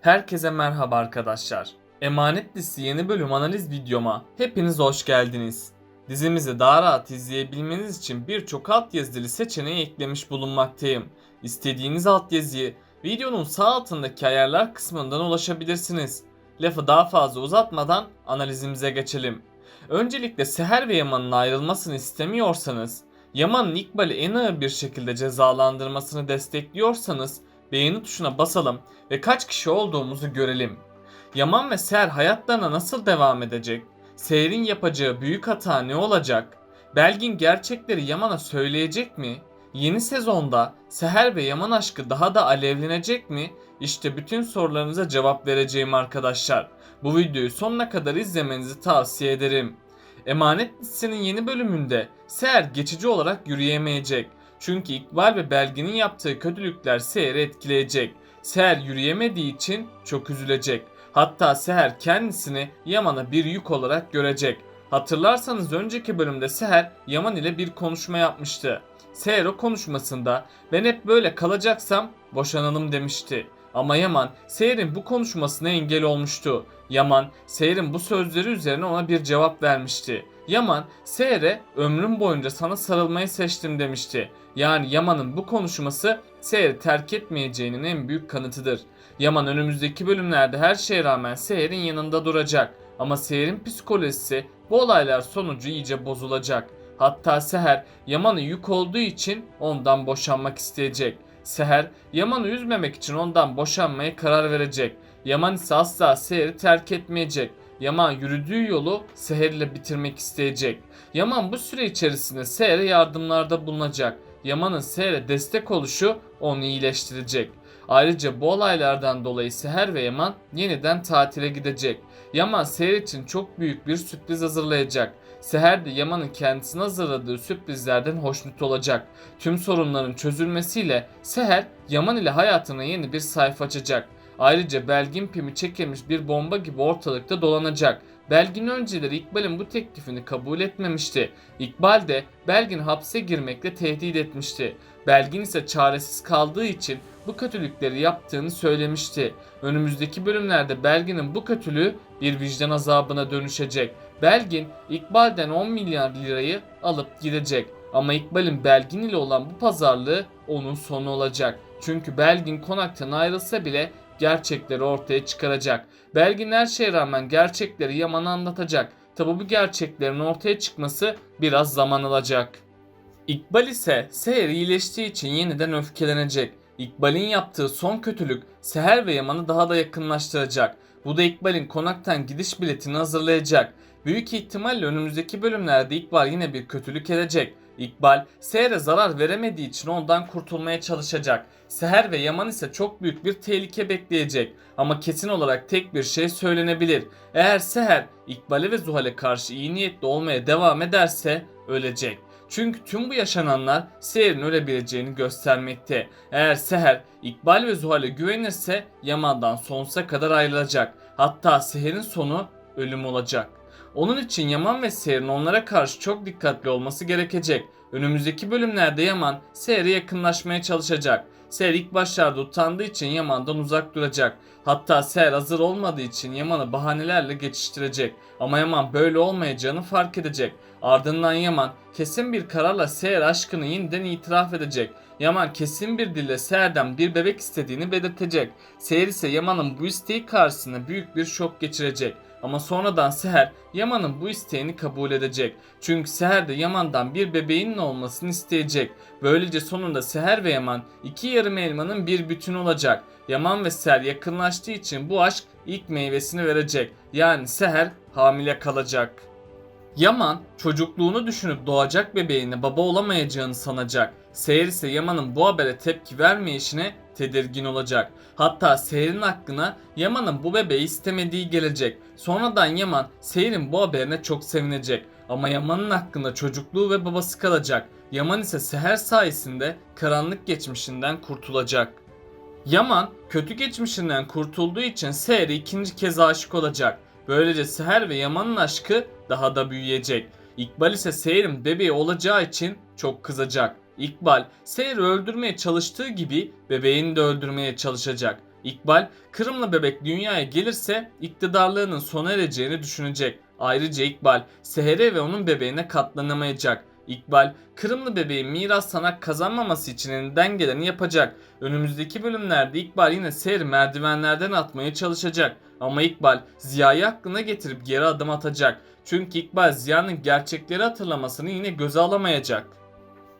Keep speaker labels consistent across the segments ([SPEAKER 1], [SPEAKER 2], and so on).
[SPEAKER 1] Herkese merhaba arkadaşlar. Emanet dizisi yeni bölüm analiz videoma hepiniz hoş geldiniz. Dizimizi daha rahat izleyebilmeniz için birçok altyazılı seçeneği eklemiş bulunmaktayım. İstediğiniz altyazıyı videonun sağ altındaki ayarlar kısmından ulaşabilirsiniz. Lafı daha fazla uzatmadan analizimize geçelim. Öncelikle Seher ve Yaman'ın ayrılmasını istemiyorsanız, Yaman'ın İkbal'i en ağır bir şekilde cezalandırmasını destekliyorsanız beğeni tuşuna basalım ve kaç kişi olduğumuzu görelim. Yaman ve Seher hayatlarına nasıl devam edecek? Seher'in yapacağı büyük hata ne olacak? Belgin gerçekleri Yaman'a söyleyecek mi? Yeni sezonda Seher ve Yaman aşkı daha da alevlenecek mi? İşte bütün sorularınıza cevap vereceğim arkadaşlar. Bu videoyu sonuna kadar izlemenizi tavsiye ederim. Emanet dizisinin yeni bölümünde Seher geçici olarak yürüyemeyecek. Çünkü İkbal ve Belgin'in yaptığı kötülükler Seher'i etkileyecek. Seher yürüyemediği için çok üzülecek. Hatta Seher kendisini Yaman'a bir yük olarak görecek. Hatırlarsanız önceki bölümde Seher Yaman ile bir konuşma yapmıştı. Seher o konuşmasında ben hep böyle kalacaksam boşanalım demişti. Ama Yaman Seher'in bu konuşmasına engel olmuştu. Yaman Seher'in bu sözleri üzerine ona bir cevap vermişti. Yaman Seher'e ömrüm boyunca sana sarılmayı seçtim demişti. Yani Yaman'ın bu konuşması Seher'i terk etmeyeceğinin en büyük kanıtıdır. Yaman önümüzdeki bölümlerde her şeye rağmen Seher'in yanında duracak. Ama Seher'in psikolojisi bu olaylar sonucu iyice bozulacak. Hatta Seher Yaman'ı yük olduğu için ondan boşanmak isteyecek. Seher Yaman'ı üzmemek için ondan boşanmaya karar verecek. Yaman ise asla Seher'i terk etmeyecek. Yaman yürüdüğü yolu Seher ile bitirmek isteyecek. Yaman bu süre içerisinde Seher'e yardımlarda bulunacak. Yaman'ın Seher'e destek oluşu onu iyileştirecek. Ayrıca bu olaylardan dolayı Seher ve Yaman yeniden tatile gidecek. Yaman Seher için çok büyük bir sürpriz hazırlayacak. Seher de Yaman'ın kendisine hazırladığı sürprizlerden hoşnut olacak. Tüm sorunların çözülmesiyle Seher Yaman ile hayatına yeni bir sayfa açacak. Ayrıca Belgin pimi çekilmiş bir bomba gibi ortalıkta dolanacak. Belgin önceleri İkbal'in bu teklifini kabul etmemişti. İkbal de Belgin hapse girmekle tehdit etmişti. Belgin ise çaresiz kaldığı için bu kötülükleri yaptığını söylemişti. Önümüzdeki bölümlerde Belgin'in bu kötülüğü bir vicdan azabına dönüşecek. Belgin İkbal'den 10 milyar lirayı alıp gidecek. Ama İkbal'in Belgin ile olan bu pazarlığı onun sonu olacak. Çünkü Belgin konaktan ayrılsa bile gerçekleri ortaya çıkaracak. Belgin her şeye rağmen gerçekleri Yaman'a anlatacak. Tabi bu gerçeklerin ortaya çıkması biraz zaman alacak. İkbal ise Seher iyileştiği için yeniden öfkelenecek. İkbal'in yaptığı son kötülük Seher ve Yaman'ı daha da yakınlaştıracak. Bu da İkbal'in konaktan gidiş biletini hazırlayacak. Büyük ihtimalle önümüzdeki bölümlerde İkbal yine bir kötülük edecek. İkbal, Seher'e zarar veremediği için ondan kurtulmaya çalışacak. Seher ve Yaman ise çok büyük bir tehlike bekleyecek. Ama kesin olarak tek bir şey söylenebilir. Eğer Seher, İkbal'e ve Zuhal'e karşı iyi niyetli olmaya devam ederse ölecek. Çünkü tüm bu yaşananlar Seher'in ölebileceğini göstermekte. Eğer Seher, İkbal ve Zuhal'e güvenirse Yaman'dan sonsuza kadar ayrılacak. Hatta Seher'in sonu ölüm olacak. Onun için Yaman ve Seher'in onlara karşı çok dikkatli olması gerekecek. Önümüzdeki bölümlerde Yaman Seher'e yakınlaşmaya çalışacak. Seher ilk başlarda utandığı için Yaman'dan uzak duracak. Hatta Seher hazır olmadığı için Yaman'ı bahanelerle geçiştirecek. Ama Yaman böyle olmayacağını fark edecek. Ardından Yaman kesin bir kararla Seher aşkını yeniden itiraf edecek. Yaman kesin bir dille Seher'den bir bebek istediğini belirtecek. Seher ise Yaman'ın bu isteği karşısında büyük bir şok geçirecek. Ama sonradan Seher Yaman'ın bu isteğini kabul edecek. Çünkü Seher de Yaman'dan bir bebeğinin olmasını isteyecek. Böylece sonunda Seher ve Yaman iki yarım elmanın bir bütün olacak. Yaman ve Seher yakınlaştığı için bu aşk ilk meyvesini verecek. Yani Seher hamile kalacak. Yaman çocukluğunu düşünüp doğacak bebeğine baba olamayacağını sanacak. Seher ise Yaman'ın bu habere tepki vermeyişine tedirgin olacak. Hatta Seher'in hakkına Yaman'ın bu bebeği istemediği gelecek. Sonradan Yaman Seher'in bu haberine çok sevinecek. Ama Yaman'ın hakkında çocukluğu ve babası kalacak. Yaman ise Seher sayesinde karanlık geçmişinden kurtulacak. Yaman kötü geçmişinden kurtulduğu için Seher'e ikinci kez aşık olacak. Böylece Seher ve Yaman'ın aşkı daha da büyüyecek. İkbal ise Seher'in bebeği olacağı için çok kızacak. İkbal Seher'i öldürmeye çalıştığı gibi bebeğini de öldürmeye çalışacak. İkbal, Kırımlı bebek dünyaya gelirse iktidarlığının sona ereceğini düşünecek. Ayrıca İkbal, Seher'e ve onun bebeğine katlanamayacak. İkbal, Kırımlı bebeğin miras sanak kazanmaması için elinden geleni yapacak. Önümüzdeki bölümlerde İkbal yine Seher'i merdivenlerden atmaya çalışacak. Ama İkbal, Ziya'yı aklına getirip geri adım atacak. Çünkü İkbal Ziya'nın gerçekleri hatırlamasını yine göze alamayacak.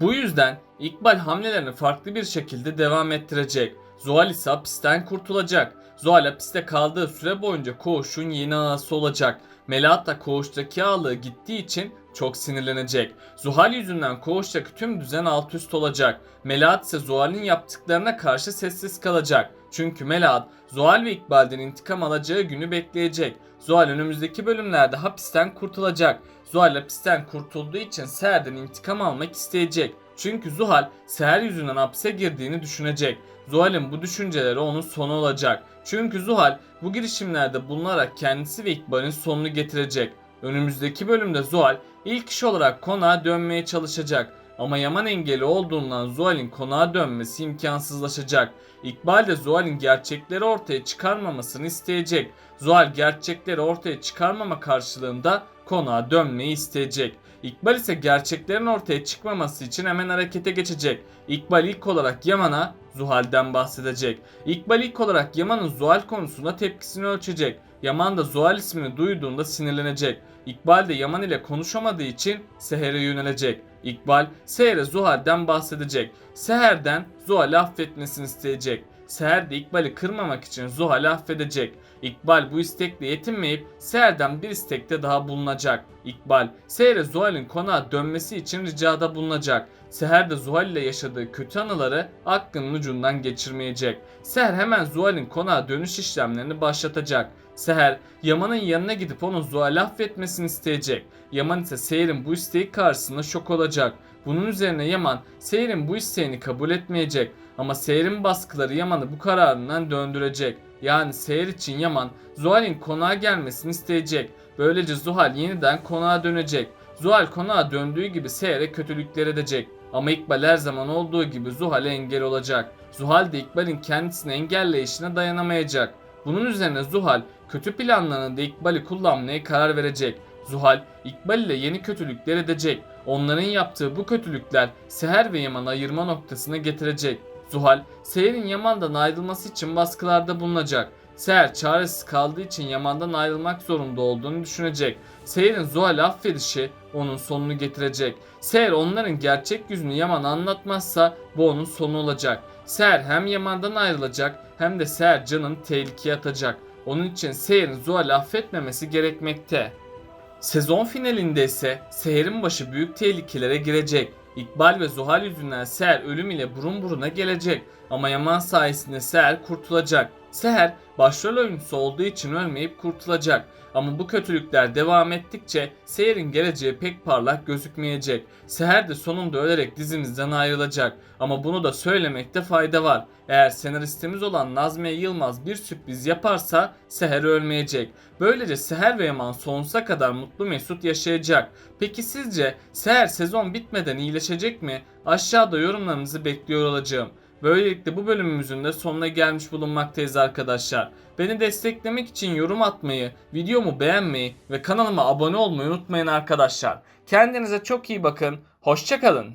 [SPEAKER 1] Bu yüzden İkbal hamlelerini farklı bir şekilde devam ettirecek. Zuhal ise hapisten kurtulacak. Zuhal hapiste kaldığı süre boyunca koğuşun yeni ağası olacak. Melahat koğuştaki ağalığı gittiği için çok sinirlenecek. Zuhal yüzünden koğuştaki tüm düzen alt üst olacak. Melahat ise Zuhal'in yaptıklarına karşı sessiz kalacak. Çünkü Melahat Zuhal ve İkbal'den intikam alacağı günü bekleyecek. Zuhal önümüzdeki bölümlerde hapisten kurtulacak. Zuhal hapisten kurtulduğu için Seher'den intikam almak isteyecek. Çünkü Zuhal Seher yüzünden hapse girdiğini düşünecek. Zuhal'in bu düşünceleri onun sonu olacak. Çünkü Zuhal bu girişimlerde bulunarak kendisi ve İkbal'in sonunu getirecek. Önümüzdeki bölümde Zuhal ilk kişi olarak konağa dönmeye çalışacak. Ama Yaman engeli olduğundan Zuhal'in konağa dönmesi imkansızlaşacak. İkbal de Zuhal'in gerçekleri ortaya çıkarmamasını isteyecek. Zuhal gerçekleri ortaya çıkarmama karşılığında konağa dönmeyi isteyecek. İkbal ise gerçeklerin ortaya çıkmaması için hemen harekete geçecek. İkbal ilk olarak Yaman'a Zuhal'den bahsedecek. İkbal ilk olarak Yaman'ın Zuhal konusunda tepkisini ölçecek. Yaman da Zuhal ismini duyduğunda sinirlenecek. İkbal de Yaman ile konuşamadığı için Seher'e yönelecek. İkbal Seher'e Zuhal'den bahsedecek. Seher'den Zuhal'i affetmesini isteyecek. Seher de İkbal'i kırmamak için Zuhal'i affedecek. İkbal bu istekle yetinmeyip Seher'den bir istekte daha bulunacak. İkbal, Seher'e Zuhal'in konağa dönmesi için ricada bulunacak. Seher de Zuhal ile yaşadığı kötü anıları aklının ucundan geçirmeyecek. Seher hemen Zuhal'in konağa dönüş işlemlerini başlatacak. Seher, Yaman'ın yanına gidip onun Zuhal'i affetmesini isteyecek. Yaman ise Seher'in bu isteği karşısında şok olacak. Bunun üzerine Yaman, Seher'in bu isteğini kabul etmeyecek. Ama Seher'in baskıları Yaman'ı bu kararından döndürecek. Yani Seher için Yaman, Zuhal'in konağa gelmesini isteyecek. Böylece Zuhal yeniden konağa dönecek. Zuhal konağa döndüğü gibi Seher'e kötülükler edecek. Ama İkbal her zaman olduğu gibi Zuhal'e engel olacak. Zuhal de İkbal'in kendisini engelleyişine dayanamayacak. Bunun üzerine Zuhal kötü planlarında İkbal'i kullanmaya karar verecek. Zuhal, İkbal ile yeni kötülükler edecek. Onların yaptığı bu kötülükler Seher ve Yaman'ı ayırma noktasına getirecek. Zuhal, Seher'in Yaman'dan ayrılması için baskılarda bulunacak. Seher çaresiz kaldığı için Yaman'dan ayrılmak zorunda olduğunu düşünecek. Seher'in Zuhal'i affedişi onun sonunu getirecek. Seher onların gerçek yüzünü Yaman'a anlatmazsa bu onun sonu olacak. Seher hem Yaman'dan ayrılacak hem de Seher canını tehlikeye atacak. Onun için Seher'in Zuhal'i affetmemesi gerekmekte. Sezon finalinde ise Seher'in başı büyük tehlikelere girecek. İkbal ve Zuhal yüzünden Seher ölüm ile burun buruna gelecek. Ama Yaman sayesinde Seher kurtulacak. Seher başrol oyuncusu olduğu için ölmeyip kurtulacak. Ama bu kötülükler devam ettikçe Seher'in geleceği pek parlak gözükmeyecek. Seher de sonunda ölerek dizimizden ayrılacak. Ama bunu da söylemekte fayda var. Eğer senaristimiz olan Nazmiye Yılmaz bir sürpriz yaparsa Seher ölmeyecek. Böylece Seher ve Yaman sonsuza kadar mutlu mesut yaşayacak. Peki sizce Seher sezon bitmeden iyileşecek mi? Aşağıda yorumlarınızı bekliyor olacağım. Böylelikle bu bölümümüzün de sonuna gelmiş bulunmaktayız arkadaşlar. Beni desteklemek için yorum atmayı, videomu beğenmeyi ve kanalıma abone olmayı unutmayın arkadaşlar. Kendinize çok iyi bakın. Hoşçakalın.